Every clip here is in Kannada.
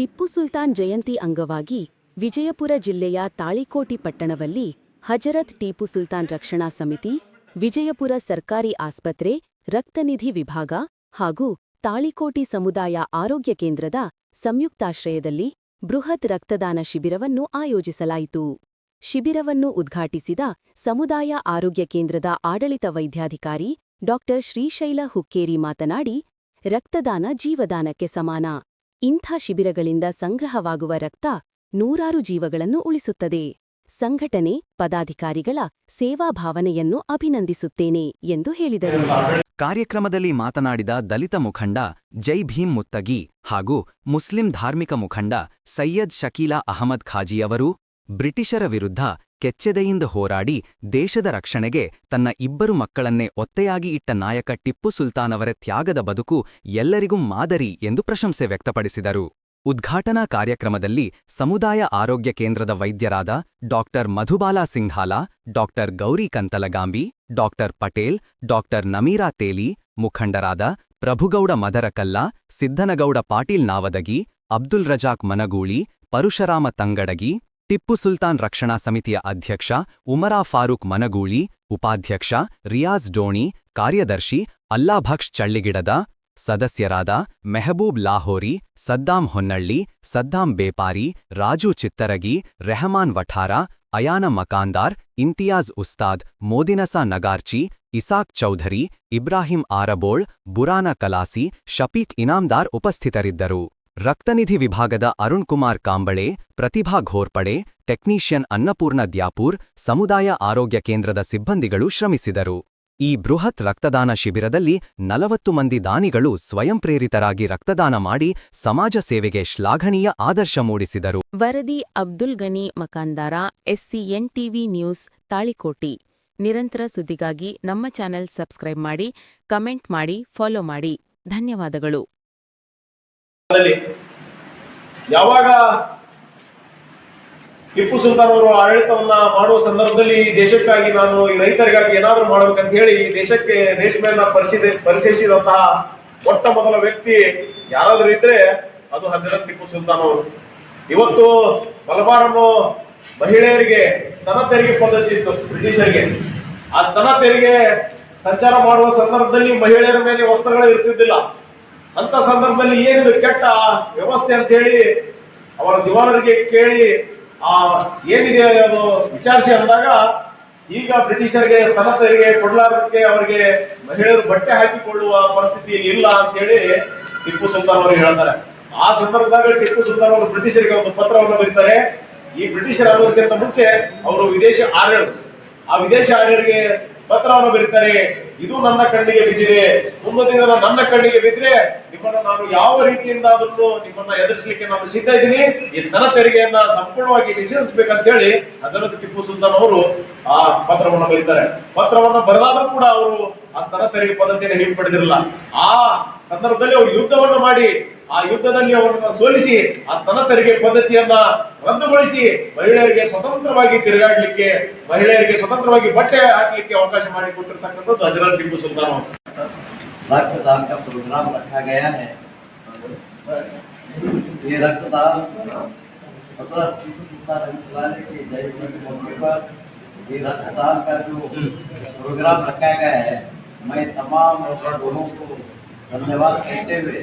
ಟಿಪ್ಪು ಸುಲ್ತಾನ್ ಜಯಂತಿ ಅಂಗವಾಗಿ ವಿಜಯಪುರ ಜಿಲ್ಲೆಯ ತಾಳಿಕೋಟಿ ಪಟ್ಟಣದಲ್ಲಿ ಹಜರತ್ ಟಿಪ್ಪು ಸುಲ್ತಾನ್ ರಕ್ಷಣಾ ಸಮಿತಿ, ವಿಜಯಪುರ ಸರ್ಕಾರಿ ಆಸ್ಪತ್ರೆ ರಕ್ತನಿಧಿ ವಿಭಾಗ ಹಾಗೂ ತಾಳಿಕೋಟಿ ಸಮುದಾಯ ಆರೋಗ್ಯ ಕೇಂದ್ರದ ಸಂಯುಕ್ತಾಶ್ರಯದಲ್ಲಿ ಬೃಹತ್ ರಕ್ತದಾನ ಶಿಬಿರವನ್ನು ಆಯೋಜಿಸಲಾಯಿತು. ಶಿಬಿರವನ್ನು ಉದ್ಘಾಟಿಸಿದ ಸಮುದಾಯ ಆರೋಗ್ಯ ಕೇಂದ್ರದ ಆಡಳಿತ ವೈದ್ಯಾಧಿಕಾರಿ ಡಾ ಶ್ರೀಶೈಲ ಹುಕ್ಕೇರಿ ಮಾತನಾಡಿ, ರಕ್ತದಾನ ಜೀವದಾನಕ್ಕೆ ಸಮಾನ. ಇಂಥ ಶಿಬಿರಗಳಿಂದ ಸಂಗ್ರಹವಾಗುವ ರಕ್ತ ನೂರಾರು ಜೀವಗಳನ್ನು ಉಳಿಸುತ್ತದೆ. ಸಂಘಟನೆ, ಪದಾಧಿಕಾರಿಗಳ ಸೇವಾಭಾವನೆಯನ್ನು ಅಭಿನಂದಿಸುತ್ತೇನೆ ಎಂದು ಹೇಳಿದರು. ಕಾರ್ಯಕ್ರಮದಲ್ಲಿ ಮಾತನಾಡಿದ ದಲಿತ ಮುಖಂಡ ಜೈ ಭೀಮ್ ಮುತ್ತಗಿ ಹಾಗೂ ಮುಸ್ಲಿಂ ಧಾರ್ಮಿಕ ಮುಖಂಡ ಸೈಯದ್ ಶಕೀಲಾ ಅಹಮದ್ ಖಾಜಿಯವರು ಬ್ರಿಟಿಷರ ವಿರುದ್ಧ ಕೆಚ್ಚೆದೆಯಿಂದ ಹೋರಾಡಿ ದೇಶದ ರಕ್ಷಣೆಗೆ ತನ್ನ ಇಬ್ಬರು ಮಕ್ಕಳನ್ನೇ ಒತ್ತೆಯಾಗಿ ಇಟ್ಟ ನಾಯಕ ಟಿಪ್ಪು ಸುಲ್ತಾನವರ ತ್ಯಾಗದ ಬದುಕು ಎಲ್ಲರಿಗೂ ಮಾದರಿ ಎಂದು ಪ್ರಶಂಸೆ ವ್ಯಕ್ತಪಡಿಸಿದರು. ಉದ್ಘಾಟನಾ ಕಾರ್ಯಕ್ರಮದಲ್ಲಿ ಸಮುದಾಯ ಆರೋಗ್ಯ ಕೇಂದ್ರದ ವೈದ್ಯರಾದ doctor Madhubala Singhala doctor Gauri Kantalagambi doctor Patel doctor Namira Teli, ಮುಖಂಡರಾದ ಪ್ರಭುಗೌಡ ಮದರಕಲ್ಲ, ಸಿದ್ದನಗೌಡ ಪಾಟೀಲ್ ನಾವದಗಿ, ಅಬ್ದುಲ್ ರಜಾಕ್ ಮನಗೂಳಿ, ಪರಶುರಾಮ ತಂಗಡಗಿ ಟಿಪ್ಪು ಸುಲ್ತಾನ್ ರಕ್ಷಣಾ ಸಮಿತಿಯ ಅಧ್ಯಕ್ಷ ಉಮರಾ ಫಾರೂಕ್ ಮನಗೂಳಿ, ಉಪಾಧ್ಯಕ್ಷ ರಿಯಾಜ್ ಡೋಣಿ, ಕಾರ್ಯದರ್ಶಿ ಅಲ್ಲಾಭಕ್ಷ್ ಚಳ್ಳಿಗಿಡದ ಸದಸ್ಯರಾದ ಮೆಹಬೂಬ್ ಲಾಹೋರಿ, ಸದ್ದಾಂ ಹೊನ್ನಳ್ಳಿ, ಸದ್ದಾಂ ಬೇಪಾರಿ, ರಾಜು ಚಿತ್ತರಗಿ, ರೆಹಮಾನ್ ವಠಾರ, ಅಯಾನ ಮಕಾಂದಾರ್ ಇಂತಿಯಾಜ್ ಉಸ್ತಾದ್, ಮೋದಿನಸಾ ನಗಾರ್ಚಿ, ಇಸಾಕ್ ಚೌಧರಿ, ಇಬ್ರಾಹಿಂ ಆರಬೋಳ್, ಬುರಾನ ಕಲಾಸಿ, ಶಫೀಕ್ ಇನಾಮ್ದಾರ್ ಉಪಸ್ಥಿತರಿದ್ದರು. ರಕ್ತನಿಧಿ ವಿಭಾಗದ ಅರುಣ್ ಕುಮಾರ್ ಕಾಂಬಳೆ, ಪ್ರತಿಭಾ ಘೋರ್ಪಡೆ, ಟೆಕ್ನೀಷಿಯನ್ ಅನ್ನಪೂರ್ಣ ದ್ಯಾಪೂರ್, ಸಮುದಾಯ ಆರೋಗ್ಯ ಕೇಂದ್ರದ ಸಿಬ್ಬಂದಿಗಳು ಶ್ರಮಿಸಿದರು. ಈ ಬೃಹತ್ ರಕ್ತದಾನ ಶಿಬಿರದಲ್ಲಿ ನಲವತ್ತು ಮಂದಿ ದಾನಿಗಳು ಸ್ವಯಂ ಪ್ರೇರಿತರಾಗಿ ರಕ್ತದಾನ ಮಾಡಿ ಸಮಾಜ ಸೇವೆಗೆ ಶ್ಲಾಘನೀಯ ಆದರ್ಶ ಮೂಡಿಸಿದರು. ವರದಿ Abdul Gani Makandar SCN TV news, Talikoti. ನಿರಂತರ ಸುದ್ದಿಗಾಗಿ ನಮ್ಮ ಚಾನೆಲ್ ಸಬ್ಸ್ಕ್ರೈಬ್ ಮಾಡಿ, ಕಮೆಂಟ್ ಮಾಡಿ, ಫಾಲೋ ಮಾಡಿ. ಧನ್ಯವಾದಗಳು. ಯಾವಾಗ ಟಿಪ್ಪು ಸುಲ್ತಾನ್ ಅವರು ಆಡಳಿತವನ್ನ ಮಾಡುವ ಸಂದರ್ಭದಲ್ಲಿ ದೇಶಕ್ಕಾಗಿ ನಾನು ಈ ರೈತರಿಗಾಗಿ ಏನಾದರೂ ಮಾಡ್ಬೇಕಂತ ಹೇಳಿ ದೇಶಕ್ಕೆ ರೇಷ್ಮೆಯನ್ನ ಪರಿಚಯ ಪರಿಚಯಿಸಿದಂತಹ ಮೊಟ್ಟ ಮೊದಲ ವ್ಯಕ್ತಿ ಯಾರಾದರೂ ಇದ್ರೆ ಅದು ಹಜರತ್ ಟಿಪ್ಪು ಸುಲ್ತಾನ್ ಅವರು. ಇವತ್ತು ಮಲಬಾರ್ ಮಹಿಳೆಯರಿಗೆ ಸ್ತನ ತೆರಿಗೆ ಪದ್ಧತಿ ಇತ್ತು, ಬ್ರಿಟಿಷರಿಗೆ. ಆ ಸ್ತನ ತೆರಿಗೆ ಸಂಚಾರ ಮಾಡುವ ಸಂದರ್ಭದಲ್ಲಿ ಮಹಿಳೆಯರ ಮೇಲೆ ವಸ್ತ್ರಗಳು ಇರ್ತಿದ್ದಿಲ್ಲ ಅಂತ ಸಂದರ್ಭದಲ್ಲಿ ಏನಿದು ಕೆಟ್ಟ ವ್ಯವಸ್ಥೆ ಅಂತ ಹೇಳಿ ಅವರ ದಿವಾನರಿಗೆ ಕೇಳಿ, ಆ ಏನಿದೆ ಅದು ವಿಚಾರಿಸಿ ಅಂದಾಗ, ಈಗ ಬ್ರಿಟಿಷರಿಗೆ ಸ್ತನ ಕೊಡಲಾರಕ್ಕೆ ಅವರಿಗೆ ಮಹಿಳೆಯರು ಬಟ್ಟೆ ಹಾಕಿಕೊಳ್ಳುವ ಪರಿಸ್ಥಿತಿ ಇಲ್ಲ ಅಂತ ಹೇಳಿ ಟಿಪ್ಪು ಸುಲ್ತಾನ್ ಅವರು ಹೇಳ್ತಾರೆ. ಆ ಸಂದರ್ಭದಾಗ ಟಿಪ್ಪು ಸುಲ್ತಾನ್ ಅವರು ಬ್ರಿಟಿಷರಿಗೆ ಒಂದು ಪತ್ರವನ್ನು ಬರೀತಾರೆ. ಈ ಬ್ರಿಟಿಷರ ಆಗೋದಕ್ಕಿಂತ ಮುಂಚೆ ಅವರು ವಿದೇಶಿ ಆರ್ಯರು. ಆ ವಿದೇಶಿ ಆರ್ಯರಿಗೆ ಪತ್ರವನ್ನು ಬರೀತಾರೆ. ಇದು ನನ್ನ ಕಣ್ಣಿಗೆ ಬಿದ್ದಿದೆ. ಮುಂದೊಂದು ದಿನ ನನ್ನ ಕಣ್ಣಿಗೆ ಬಿದ್ದರೆ ನಿಮ್ಮನ್ನ ನಾನು ಯಾವ ರೀತಿಯಿಂದ ಆದ್ರೂ ನಿಮ್ಮನ್ನ ಎದುರಿಸಲಿಕ್ಕೆ ನಾನು ಸಿದ್ಧ ಇದ್ದೀನಿ. ಈ ಸ್ತನ ತೆರಿಗೆಯನ್ನ ಸಂಪೂರ್ಣವಾಗಿ ನಿಷೇಧಿಸಬೇಕಂತ ಹೇಳಿ ಹಜರತ್ ಟಿಪ್ಪು ಸುಲ್ತಾನ್ ಅವರು ಆ ಪತ್ರವನ್ನು ಬರೀತಾರೆ. ಪತ್ರವನ್ನು ಬರೆದಾದ್ರೂ ಕೂಡ ಅವರು ಆ ಸ್ತನ ತೆರಿಗೆ ಪದ್ಧತಿಯನ್ನು ಹಿಂಪಡೆದಿರಲ್ಲ. ಆ ಸಂದರ್ಭದಲ್ಲಿ ಅವರು ಯುದ್ಧವನ್ನು ಮಾಡಿ ಆ ಯುದ್ಧದಲ್ಲಿ ಅವರನ್ನ ಸೋಲಿಸಿ ಆ ಸ್ತನ ತೆರಿಗೆ ಪದ್ಧತಿಯನ್ನ ರದ್ದುಗೊಳಿಸಿ ಮಹಿಳೆಯರಿಗೆ ಸ್ವತಂತ್ರವಾಗಿ ತಿರುಗಾಡಲಿಕ್ಕೆ ಮಹಿಳೆಯರಿಗೆ ಸ್ವತಂತ್ರವಾಗಿ ಬಟ್ಟೆ ಹಾಕಲಿಕ್ಕೆ ಅವಕಾಶ ಮಾಡಿಕೊಟ್ಟಿರ್ತಕ್ಕಂಥದ್ದು ಹಜರತ್ ಟಿಪ್ಪು ಸುಲ್ತಾನ್ ಅವರು रक्तदान का प्रोग्राम रखा गया है ये रक्तदान हजरत टीपू सुल्तान रहमतुल्लाह अलैह के जयंती के मौके पर ये रक्तदान का जो प्रोग्राम रखा गया है मैं तमाम लोगों को धन्यवाद कहते हुए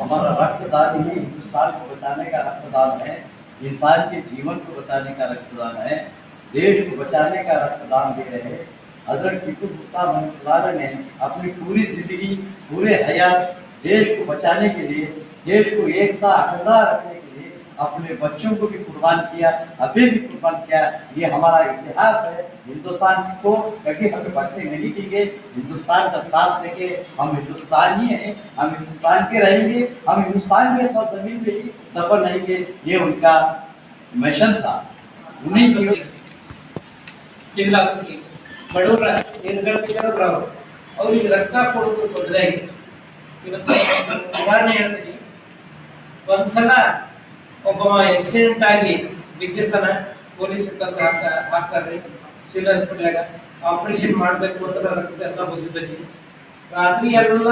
हमारा रक्तदान ही हिंदुस्तान को बचाने का रक्तदान है, इंसान के जीवन को बचाने का रक्तदान है, देश को बचाने का रक्तदान दे रहे हज़रत टीपू सुल्तान ने अपनी पूरी ज़िंदगी, पूरे हयात देश को बचाने के लिए, देश को एकता अखंडा रखने के लिए अपने बच्चों को भी कुर्बान किया अभी भी कुर्बान किया ये हमारा इतिहास है हिंदुस्तान को कभी हमें बढ़ने नहीं देंगे हिंदुस्तान का साथ लेके हम हिंदुस्तानी हैं हम हिंदुस्तान के रहेंगे हम हिंदुस्तान के सब जमीन में ही दफन रहेंगे ये उनका मिशन था उन्हीं की ಸಿಲ್ಲಾಸ್ತಿ ಬಡವರ ಏನು ಗರ್ಭಿಣಿಯರು ಅವ್ರಿಗೆ ರಕ್ತ ಕೊಡೋದು ತೊಂದರೆ ಆಗಿದೆ ಇವತ್ತು ಒಂದು ಉದಾಹರಣೆ ಹೇಳ್ತೀನಿ ಒಂದ್ಸಲ ಒಬ್ಬ ಆಕ್ಸಿಡೆಂಟ್ ಆಗಿ ಬಿದ್ದಿರ್ತಾನ. ಪೊಲೀಸ್ ತಂದು ಹಾಕ ಹಾಕ್ತಾರ್ರಿ ಸಿವಿಲ್ ಹಾಸ್ಪಿಟ್ಲಾಗ ಆಪರೇಷನ್ ಮಾಡಬೇಕು ಅಂತ ರಕ್ತ ಎಲ್ಲ ಬಂದಿದ್ದೈತಿ ರಾತ್ರಿ ಎಲ್ಲ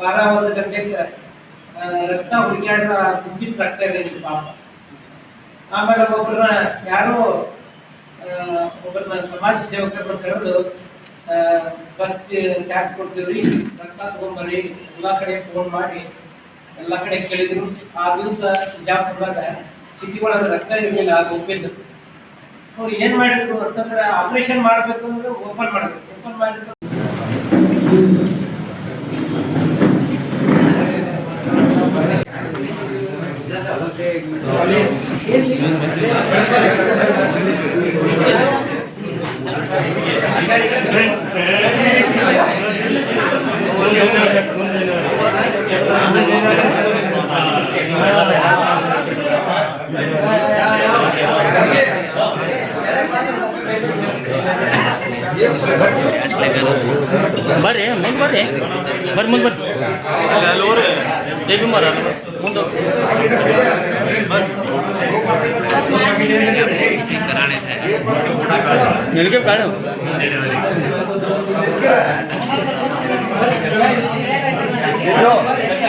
ಬಾರ ಒಂದು ಗಂಟೆಗೆ ರಕ್ತ ಹುಡುಕ್ಯಾಡ್ದ ತುಂಬಿದ ರಕ್ತ ಇದೆ ನಿಮ್ಮ ಪಾಪ. ಆಮೇಲೆ ಒಬ್ಬರನ್ನ ಯಾರೋ ಒಬ್ಬರನ್ನ ಸಮಾಜ ಸೇವಕರನ್ನ ಕರೆದು ಬಸ್ ಚಾರ್ಜ್ ಕೊಡ್ತೀವ್ರಿ. ರಕ್ತ ತಗೊಂಬರ್ರಿ. ಎಲ್ಲಾ ಕಡೆ ಫೋನ್ ಮಾಡಿ ಎಲ್ಲಾ ಕಡೆ ಕೇಳಿದ್ರು. ಆ ದಿವಸ ಬಿಜಾಪುರದಾಗ ಸಿಟಿ ಒಳಗೆ ರಕ್ತ ಇರಲಿಲ್ಲ ಅದು ಒಪ್ಪಿದ್ದು ಸೊ ಏನ್ ಮಾಡಿದ್ರು ಅಂತಂದ್ರೆ ಆಪರೇಷನ್ ಮಾಡ್ಬೇಕು ಅಂದ್ರೆ ಓಪನ್ ಮಾಡ್ಬೇಕು. ಓಪನ್ ಮಾಡಿದ್ರೆ. ಬರ್ರಿ ಮುಂದೆ ಬರ್ರಿ. ಬರ್ರಿ ಮುಂದೆ ಬರ್ರಿ. ಜೈ ಭೀಮ್ ಬರ ಮುಂದೆ ನಿನಗೆ ಕಾಣ.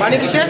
পানি কিসে